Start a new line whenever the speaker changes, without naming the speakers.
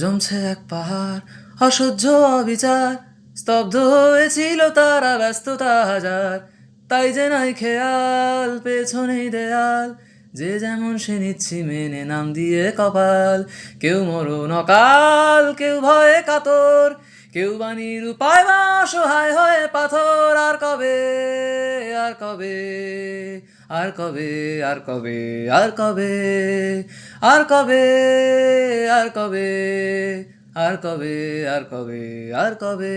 জমছে এক পাহাড় অসহ্য অবিচার স্তব্ধ হয়েছিল তারা ব্যস্ততা হাজার তাই যে নাই খেয়াল পেছনেই দেয়াল যে যেমন সে নিচ্ছি মেনে নাম দিয়ে কপাল কেউ মরণ অকাল কেউ ভয়ে কাতর কেউ বাণীর উপায় বা অসহায় হয়ে পাথর আর কবে আর কবে আর কবে আর কবে আর কবে আর কবে আর কবে আর কবে আর কবে আর কবে